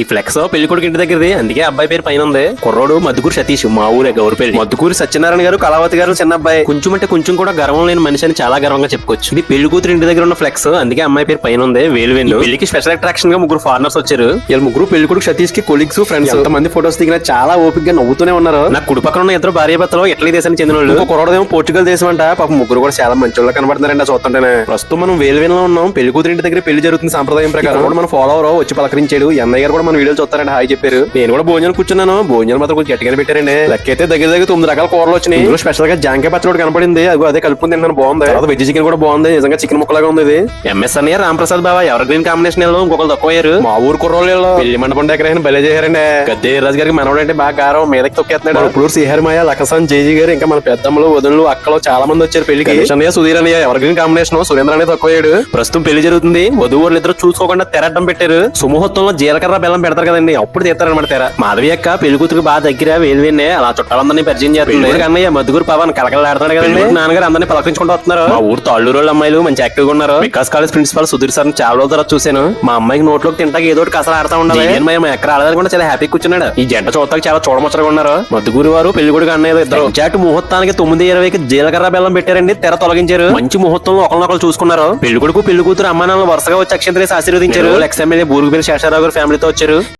ఈ ఫ్లెక్స్ పెళ్ళి కొడుకు ఇంటి దగ్గరది. అందుకే అబ్బాయి పేరు పైన ఉంది. కుర్రోడు మద్దుకూరు సతీష్ మా ఊరే గౌరపల్లి మద్దుకూరు సత్యనారాయణ గారు కళావతి గారు చిన్న అబ్బాయి. కొంచెం అంటే కొంచెం కూడా గర్వం లేని మనిషి అని చాలా గర్వంగా చెప్పుకోవచ్చు. ఇది పెళ్ళి కూతురు ఇంటి దగ్గర ఉన్న ఫ్లెక్స్. అందుకే అమ్మాయి పేరు పైన ఉంది. వేలు వేలు. పెళ్ళికి స్పెషల్ అట్రాక్షన్గా ముగ్గురు ఫారినర్స్ వచ్చారు. వీళ్ళ ముగ్గురు పెళ్ళి కొడుకు సతీష్కి కొలీగ్స్ ఫ్రెండ్స్. మంది ఫోటోస్ దిగినా చాలా ఓపిక గా నవ్వుతూనే ఉన్నారు. నాకు కుడి పక్కన ఉన్న ఇద్దరు భార్య భర్తలు ఇటలీ దేశానికి చెందిన వాళ్ళు కుర్రోడేమో పోర్చుగల్ దేశం అంట. పాప ముగ్గురు కూడా చాలా మంచి వాళ్ళు కనబడుతున్నారండి చూస్తుంటేనే. ప్రస్తుతం మనం వేలు వేలలో ఉన్నాం. పెళ్ళి కూతురు ఇంటి దగ్గర పెళ్ళి జరుగుతుంది సంప్రదాయం ప్రకారం. కూడా మన ఫాలోవర్ వచ్చి పలకరించాడు. అన్నయ్య గారు కూడా మన వీడియోలు చూస్తారండి. హాయ్ చెప్పారు. నేను కూడా భోజనం కూర్చున్నాను. భోజనం మాత్రం కొంచెం గట్టిగానే పెట్టారండి. లెక్క అయితే దగ్గర దగ్గర తొమ్మిది రకాల కూరలు వచ్చినాయి. ఇందులో స్పెషల్గా జాంకాయ పచ్చడి కనపడింది. అది అదే కలుపుకుని తిన్నాను బాగుంది. తర్వాత వెజ్ చికెన్ కూడా బాగుంది. నిజంగా చికెన్ ముక్కలాగా ఉంది ఇది. ఎంఎస్ అన్నయ్య రామప్రసాద్ బాబా ఎవరి గ్రీన్ కాంబినేషన్లో ఇంకొకరు తక్కువ అయ్యారు మా ఊరు కుర్రోళ్ళు పెళ్ళి మండపం డెకరేషన్ భలే చేశారండి. గద్దే రాజు గారికి మనవడు అంటే బాగా గారం. మీదకి తొక్కేస్తున్నాడు. ఇప్పుడు శ్రీహరిమాయ లక్కసాన్ జేజీ గారు ఇంకా మన పెద్దమ్మలు వదనలు అక్కలు చాలా మంది వచ్చారు పెళ్ళికి. గణేష్ అన్నయ్య సుధీర్ అన్నయ్య ఎవరి గ్రీన్ కాంబినేషన్ సురేంద్ర అనేది తక్కువ అయ్యాడు ప్రస్తుతం పెళ్ళి జరుగుతుంది. వధువు వాళ్ళు ఇద్దరు చూసుకోకుండా తెరడ్డం పెట్టారు. సుముహూర్తంలో జీలకర్ర బెల్లం పెడతారు కదండి అప్పుడు తీస్తారనమాట తెర. మాధవి అక్క పెళ్ళి కూతురు బాగా దగ్గర వేలు వేనే అలా చుట్టాలందరినీ పరిచయం చేస్తుంది. అన్నయ్య మధుగురు పవన్ కలకలాడుతున్నాడు కదండి. నాన్నగారు అందరినీ పలకరించుకుంటూ వస్తున్నారు. మా ఊరు తాళ్ళూరు అమ్మాయిలు మంచి యాక్టివ్గా ఉన్నారు. Vikas college principal Sudheer sir చాలా రోజుల తర్వాత చూశాను. మా అమ్మాయికి నోట్లోకి తింటాక ఏదో ఒకటి కసలు ఆడుతా ఉండాలి. మా ఎక్కడ ఆడదని చాలా హ్యాపీ కూర్చున్నాడు. ఈ జంట చూడటానికి చాలా చూడముచ్చగా ఉన్నారు. మధుగురు వారు పెళ్ళి కొడుకు అన్నయ్య ఇద్దరు. చాటు ముహూర్తానికి తొమ్మిది ఇరవైకి జీలకర్ర బెల్లం పెట్టారండి తెర తొలగించారు. మంచి ముహూర్తంలో ఒకరినొకరు చూసుకున్నారు. పెళ్ళి కొడుకు పెళ్ళి కూతురు అమ్మానాలను వరుసగా వచ్చి అక్షంతరేసి ఆశీర్వదించారు. ఎక్స్ ఎమ్మెల్యే బూరుగుపల్లి శేషారావు గారు ఫ్యామిలీతో వచ్చారు